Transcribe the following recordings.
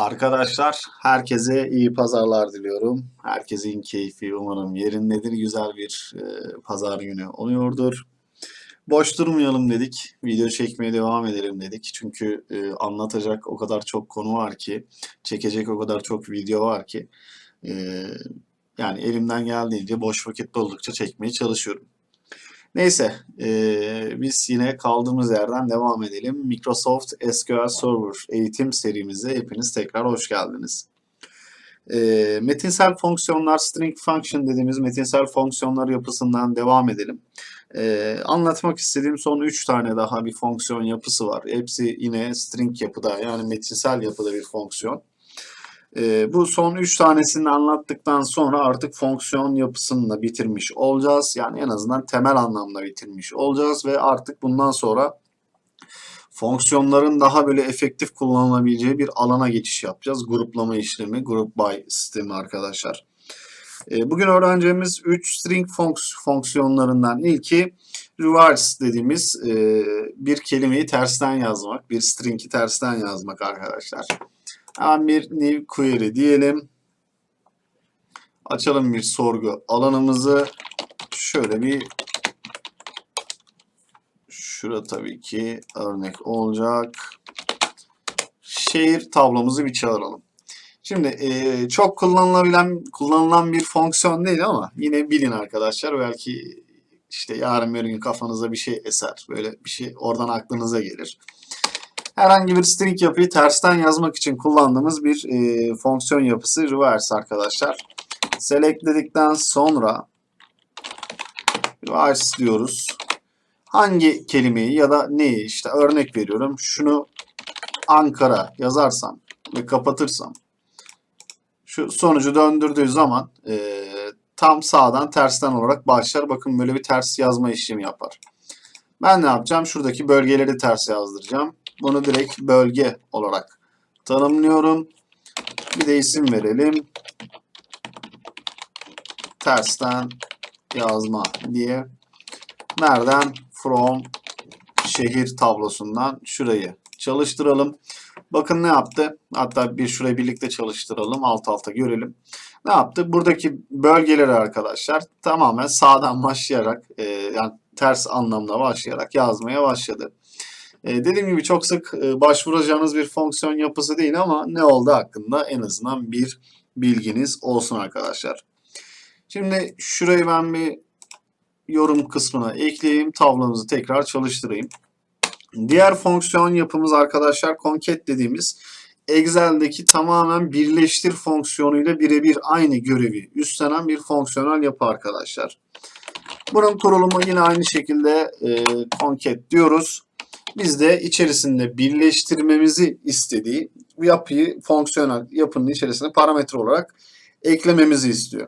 Arkadaşlar herkese iyi pazarlar diliyorum. Herkesin keyfi umarım yerindedir. Güzel bir e, pazar günü oluyordur. Boş durmayalım dedik. Video çekmeye devam edelim dedik. Çünkü e, anlatacak o kadar çok konu var ki, çekecek o kadar çok video var ki. e, yani elimden geldiğince boş vakit buldukça çekmeye çalışıyorum. Neyse, e, biz yine kaldığımız yerden devam edelim. Microsoft SQL Server eğitim serimize hepiniz tekrar hoş geldiniz. E, metinsel fonksiyonlar, string function dediğimiz metinsel fonksiyonlar yapısından devam edelim. E, anlatmak istediğim son 3 tane daha bir fonksiyon yapısı var. Hepsi yine string yapıda yani metinsel yapıda bir fonksiyon. Ee, bu son 3 tanesini anlattıktan sonra artık fonksiyon yapısını bitirmiş olacağız. Yani en azından temel anlamda bitirmiş olacağız ve artık bundan sonra fonksiyonların daha böyle efektif kullanılabileceği bir alana geçiş yapacağız. Gruplama işlemi, group by sistemi arkadaşlar. Ee, bugün öğreneceğimiz 3 string fonks fonksiyonlarından ilki reverse dediğimiz e, bir kelimeyi tersten yazmak, bir string'i tersten yazmak arkadaşlar. Hemen bir new query diyelim. Açalım bir sorgu alanımızı. Şöyle bir şura tabii ki örnek olacak. Şehir tablomuzu bir çağıralım. Şimdi e, çok kullanılabilen kullanılan bir fonksiyon değil ama yine bilin arkadaşlar. Belki işte yarın bir gün kafanıza bir şey eser. Böyle bir şey oradan aklınıza gelir herhangi bir string yapıyı tersten yazmak için kullandığımız bir e, fonksiyon yapısı reverse arkadaşlar. Select dedikten sonra reverse diyoruz. Hangi kelimeyi ya da neyi işte örnek veriyorum. Şunu Ankara yazarsam ve kapatırsam şu sonucu döndürdüğü zaman e, tam sağdan tersten olarak başlar. Bakın böyle bir ters yazma işlemi yapar. Ben ne yapacağım? Şuradaki bölgeleri ters yazdıracağım. Bunu direkt bölge olarak tanımlıyorum. Bir de isim verelim. Tersten yazma diye. Nereden? From şehir tablosundan şurayı çalıştıralım. Bakın ne yaptı? Hatta bir şurayı birlikte çalıştıralım. Alt alta görelim. Ne yaptı? Buradaki bölgeleri arkadaşlar tamamen sağdan başlayarak e, yani ters anlamda başlayarak yazmaya başladı. E, dediğim gibi çok sık e, başvuracağınız bir fonksiyon yapısı değil ama ne oldu hakkında en azından bir bilginiz olsun arkadaşlar. Şimdi şurayı ben bir yorum kısmına ekleyeyim. Tablomuzu tekrar çalıştırayım. Diğer fonksiyon yapımız arkadaşlar concat dediğimiz Excel'deki tamamen birleştir fonksiyonuyla birebir aynı görevi üstlenen bir fonksiyonel yapı arkadaşlar. Bunun kurulumu yine aynı şekilde e, concat diyoruz. Biz de içerisinde birleştirmemizi istediği yapıyı fonksiyonel yapının içerisine parametre olarak eklememizi istiyor.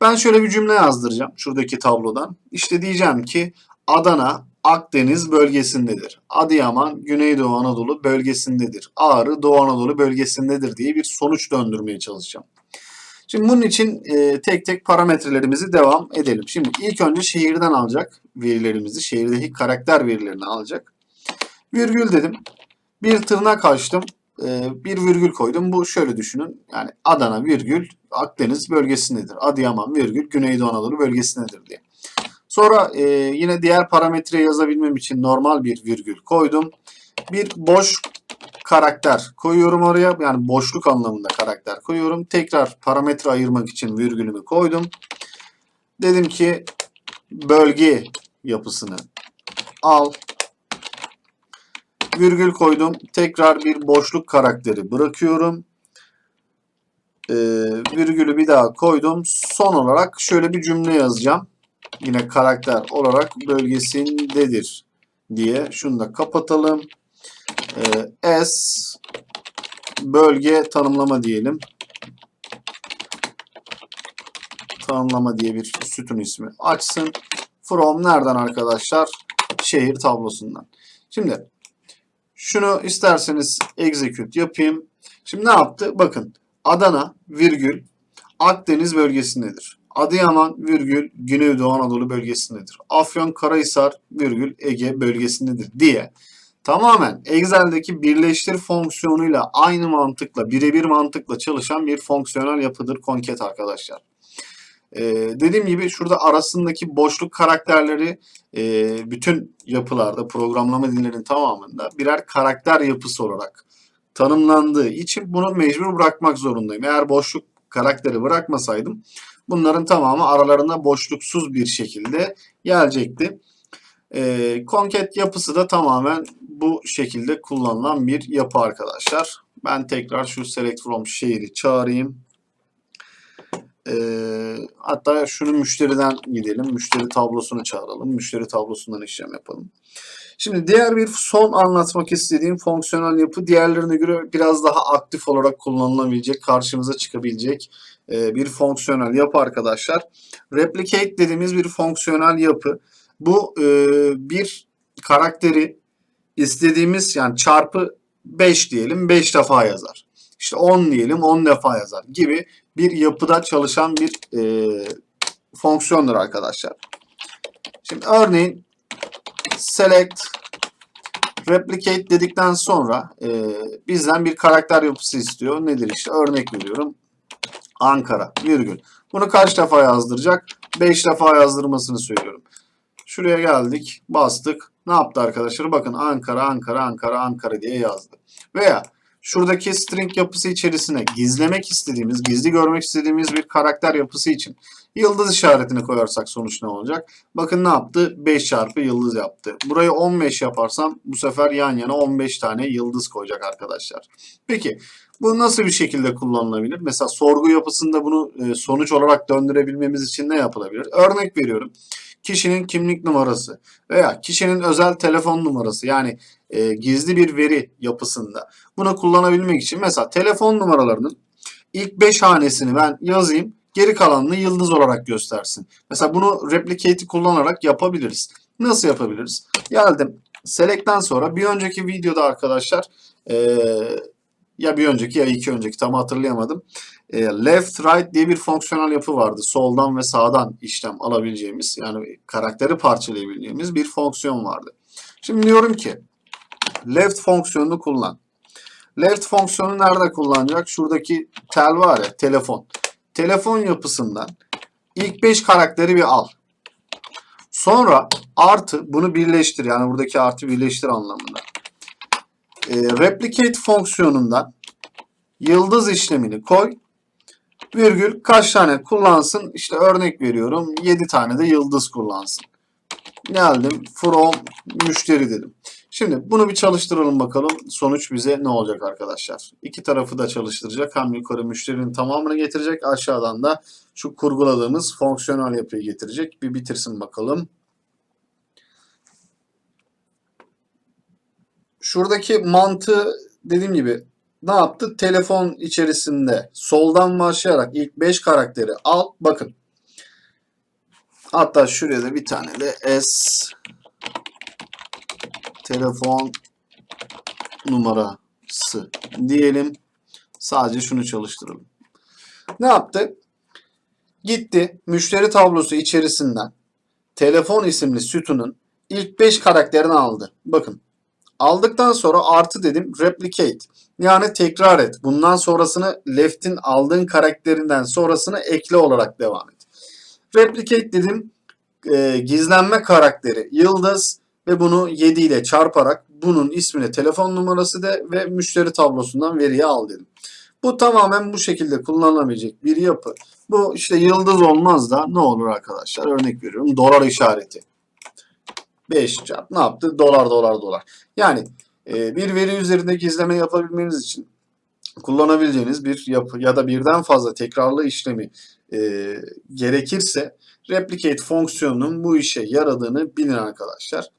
Ben şöyle bir cümle yazdıracağım şuradaki tablodan. İşte diyeceğim ki Adana Akdeniz bölgesindedir. Adıyaman Güneydoğu Anadolu bölgesindedir. Ağrı Doğu Anadolu bölgesindedir diye bir sonuç döndürmeye çalışacağım. Şimdi bunun için e, tek tek parametrelerimizi devam edelim. Şimdi ilk önce şehirden alacak verilerimizi, şehirdeki karakter verilerini alacak. Virgül dedim. Bir tırnak açtım. E, bir virgül koydum. Bu şöyle düşünün. Yani Adana virgül Akdeniz bölgesindedir. Adıyaman virgül Güneydoğu Anadolu bölgesindedir diye. Sonra e, yine diğer parametre yazabilmem için normal bir virgül koydum. Bir boş karakter koyuyorum oraya. Yani boşluk anlamında karakter koyuyorum. Tekrar parametre ayırmak için virgülümü koydum. Dedim ki bölge yapısını al. Virgül koydum. Tekrar bir boşluk karakteri bırakıyorum. Ee, virgülü bir daha koydum. Son olarak şöyle bir cümle yazacağım. Yine karakter olarak bölgesindedir diye. Şunu da kapatalım. Ee, S bölge tanımlama diyelim. Tanımlama diye bir sütun ismi açsın. From nereden arkadaşlar? Şehir tablosundan. Şimdi şunu isterseniz execute yapayım. Şimdi ne yaptı? Bakın Adana virgül Akdeniz bölgesindedir. Adıyaman virgül Güneydoğu Anadolu bölgesindedir. Afyon Karahisar virgül Ege bölgesindedir diye tamamen Excel'deki birleştir fonksiyonuyla aynı mantıkla, birebir mantıkla çalışan bir fonksiyonel yapıdır konket arkadaşlar. Ee, dediğim gibi şurada arasındaki boşluk karakterleri e, bütün yapılarda, programlama dillerinin tamamında birer karakter yapısı olarak tanımlandığı için bunu mecbur bırakmak zorundayım. Eğer boşluk karakteri bırakmasaydım bunların tamamı aralarında boşluksuz bir şekilde gelecekti. E, Concat yapısı da tamamen bu şekilde kullanılan bir yapı arkadaşlar. Ben tekrar şu select from şehri çağırayım. E, hatta şunu müşteriden gidelim. Müşteri tablosunu çağıralım. Müşteri tablosundan işlem yapalım. Şimdi diğer bir son anlatmak istediğim fonksiyonel yapı diğerlerine göre biraz daha aktif olarak kullanılabilecek, karşımıza çıkabilecek bir fonksiyonel yapı arkadaşlar. Replicate dediğimiz bir fonksiyonel yapı. Bu bir karakteri istediğimiz yani çarpı 5 diyelim 5 defa yazar. İşte 10 diyelim 10 defa yazar gibi bir yapıda çalışan bir e, fonksiyondur arkadaşlar. Şimdi örneğin select replicate dedikten sonra e, bizden bir karakter yapısı istiyor. Nedir işte örnek veriyorum. Ankara virgül. Bunu kaç defa yazdıracak? 5 defa yazdırmasını söylüyorum. Şuraya geldik, bastık. Ne yaptı arkadaşlar? Bakın Ankara, Ankara, Ankara, Ankara diye yazdı. Veya şuradaki string yapısı içerisine gizlemek istediğimiz, gizli görmek istediğimiz bir karakter yapısı için yıldız işaretini koyarsak sonuç ne olacak? Bakın ne yaptı? 5 çarpı yıldız yaptı. Burayı 15 yaparsam bu sefer yan yana 15 tane yıldız koyacak arkadaşlar. Peki bu nasıl bir şekilde kullanılabilir? Mesela sorgu yapısında bunu e, sonuç olarak döndürebilmemiz için ne yapılabilir? Örnek veriyorum. Kişinin kimlik numarası veya kişinin özel telefon numarası yani e, gizli bir veri yapısında bunu kullanabilmek için mesela telefon numaralarının ilk 5 hanesini ben yazayım geri kalanını yıldız olarak göstersin. Mesela bunu replicate'i kullanarak yapabiliriz. Nasıl yapabiliriz? Geldim select'ten sonra bir önceki videoda arkadaşlar eee ya bir önceki ya iki önceki tam hatırlayamadım. E, left right diye bir fonksiyonel yapı vardı. Soldan ve sağdan işlem alabileceğimiz yani karakteri parçalayabileceğimiz bir fonksiyon vardı. Şimdi diyorum ki left fonksiyonunu kullan. Left fonksiyonu nerede kullanacak? Şuradaki tel var ya telefon. Telefon yapısından ilk 5 karakteri bir al. Sonra artı bunu birleştir. Yani buradaki artı birleştir anlamında e, replicate fonksiyonundan yıldız işlemini koy. Virgül kaç tane kullansın? İşte örnek veriyorum 7 tane de yıldız kullansın. Geldim from müşteri dedim. Şimdi bunu bir çalıştıralım bakalım. Sonuç bize ne olacak arkadaşlar? İki tarafı da çalıştıracak. Hem yukarı müşterinin tamamını getirecek. Aşağıdan da şu kurguladığımız fonksiyonel yapıyı getirecek. Bir bitirsin bakalım. Şuradaki mantığı dediğim gibi ne yaptı? Telefon içerisinde soldan başlayarak ilk 5 karakteri al. Bakın. Hatta şuraya da bir tane de S telefon numarası diyelim. Sadece şunu çalıştıralım. Ne yaptı? Gitti müşteri tablosu içerisinden telefon isimli sütunun ilk 5 karakterini aldı. Bakın Aldıktan sonra artı dedim replicate. Yani tekrar et. Bundan sonrasını left'in aldığın karakterinden sonrasını ekle olarak devam et. Replicate dedim e, gizlenme karakteri yıldız ve bunu 7 ile çarparak bunun ismini telefon numarası de ve müşteri tablosundan veriyi al dedim. Bu tamamen bu şekilde kullanılabilecek bir yapı. Bu işte yıldız olmaz da ne olur arkadaşlar? Örnek veriyorum dolar işareti. 5 çarp ne yaptı? Dolar dolar dolar. Yani e, bir veri üzerinde gizleme yapabilmeniz için kullanabileceğiniz bir yapı ya da birden fazla tekrarlı işlemi e, gerekirse replicate fonksiyonunun bu işe yaradığını bilin arkadaşlar.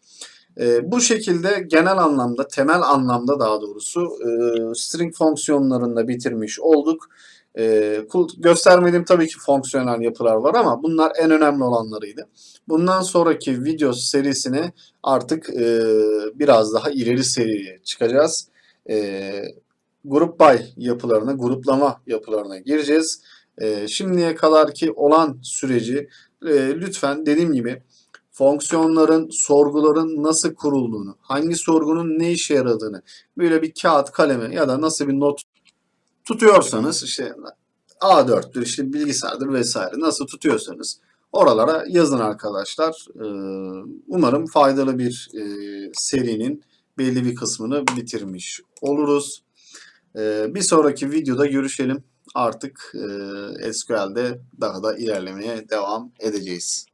E, bu şekilde genel anlamda, temel anlamda daha doğrusu e, string fonksiyonlarında bitirmiş olduk. E, göstermediğim tabii ki fonksiyonel yapılar var ama bunlar en önemli olanlarıydı. Bundan sonraki video serisine artık e, biraz daha ileri seriye çıkacağız. E, grup by yapılarına, gruplama yapılarına gireceğiz. E, şimdiye kadar ki olan süreci e, lütfen dediğim gibi fonksiyonların, sorguların nasıl kurulduğunu, hangi sorgunun ne işe yaradığını böyle bir kağıt, kalemi ya da nasıl bir not tutuyorsanız işte A4'tür, işte bilgisayardır vesaire nasıl tutuyorsanız oralara yazın arkadaşlar. Ee, Umarım faydalı bir e, serinin belli bir kısmını bitirmiş oluruz. Ee, Bir sonraki videoda görüşelim. Artık e, SQL'de daha da ilerlemeye devam edeceğiz.